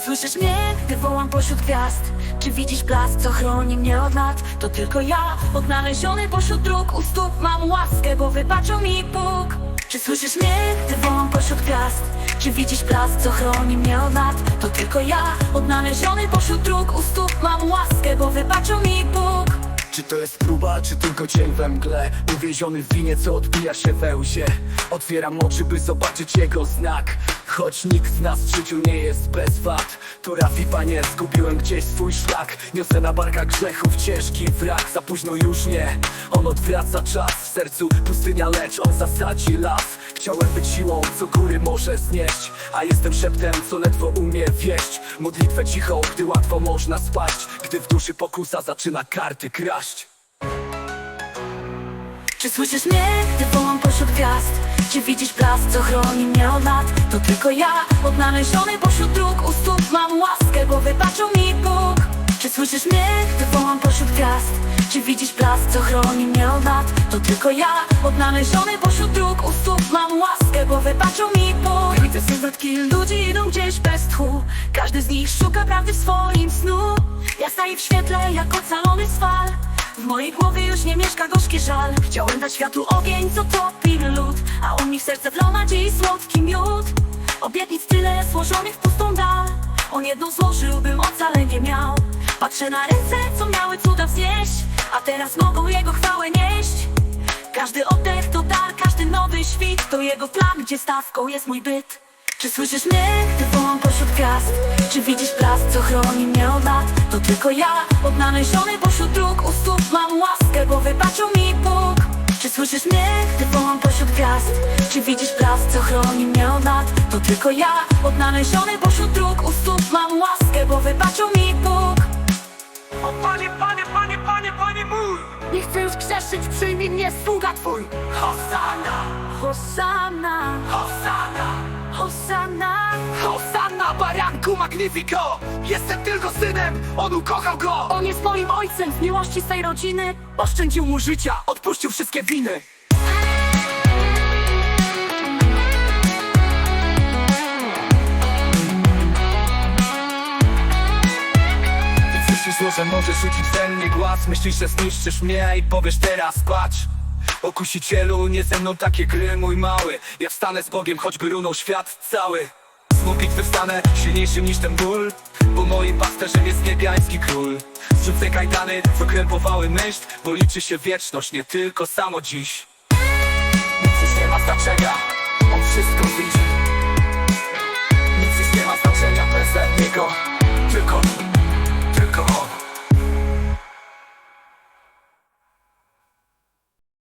słyszysz mnie, gdy wołam pośród gwiazd? Czy widzisz blask, co chroni mnie od lat? To tylko ja, odnaleziony pośród dróg U stóp mam łaskę, bo wybaczył mi Bóg Czy słyszysz mnie, gdy wołam pośród gwiazd? Czy widzisz blask, co chroni mnie od lat? To tylko ja, odnaleziony pośród dróg U stóp mam łaskę, bo wybaczył mi Bóg Czy to jest próba, czy tylko cień we mgle Uwięziony w winie, co odbija się we łzie Otwieram oczy, by zobaczyć jego znak Choć nikt z nas w życiu nie jest bez wad To Rafi, panie, zgubiłem gdzieś swój szlak. Niosę na barkach grzechów ciężki wrak Za późno już nie, on odwraca czas W sercu pustynia, lecz on zasadzi las. Chciałem być siłą, co góry może znieść A jestem szeptem, co ledwo umie wieść. Modlitwę cichą, gdy łatwo można spaść Gdy w duszy pokusa zaczyna karty kraść. Czy słyszysz mnie, gdy wołam pośród gwiazd? Czy widzisz blask, co chroni mnie od lat? To tylko ja, odnaleziony pośród dróg. U stóp mam łaskę, bo wybaczył mi Bóg. Czy słyszysz mnie, gdy wołam pośród gwiazd? Czy widzisz blask, co chroni mnie od lat? To tylko ja, odnaleziony pośród dróg. U stóp mam łaskę, bo wybaczył mi Bóg. Widzę sylwetki ludzi idą gdzieś bez tchu. Każdy z nich szuka prawdy w swoim snu. Ja staję w świetle jak ocalony z fal w mojej głowie już nie mieszka gorzki żal. Chciałem dać światu ogień, co topi lód A u nich serce wlał nadziei słodki miód. Obietnic tyle złożonych w pustą dal. On jedną złożyłbym, ocalenie miał. Patrzę na ręce, co miały cuda wznieść A teraz mogą jego chwałę nieść. Każdy oddech to dar, każdy nowy świt To jego plan, gdzie stawką jest mój byt Czy słyszysz mnie, gdy wołam pośród gwiazd? Czy widzisz blask, co chroni mnie od lat? To tylko ja, odnaleziony pośród dróg U stóp mam łaskę, bo wybaczył mi Bóg Czy słyszysz mnie, gdy wołam pośród gwiazd? Czy widzisz blask, co chroni mnie od lat? To tylko ja, odnaleziony pośród dróg U stóp mam łaskę, bo wybaczył mi Bóg O panie, panie, panie, panie, panie mój Nie chcę już grzeszyć, przyjmij mnie sługa twój. Hosanna, Hosanna, Hosanna. Hosanna. Hosanna, baranku magnifico. Jestem tylko synem, on ukochał go. On jest moim ojcem. Z miłości swej rodziny Oszczędził mu życia, odpuścił wszystkie winy Słyszysz, że możesz rzucić we mnie głaz. Myślisz, że zniszczysz mnie i powiesz teraz patrz o kusicielu, nie ze mną takie gry, mój mały. Ja wstanę z Bogiem, choćby runął świat cały. Z bitwy wstanę, silniejszym niż ten ból. Bo moim pasterzem jest niebiański król. Zrzucę kajdany, co krępowały myśl Bo liczy się wieczność, nie tylko samo dziś. Nic już nie ma znaczenia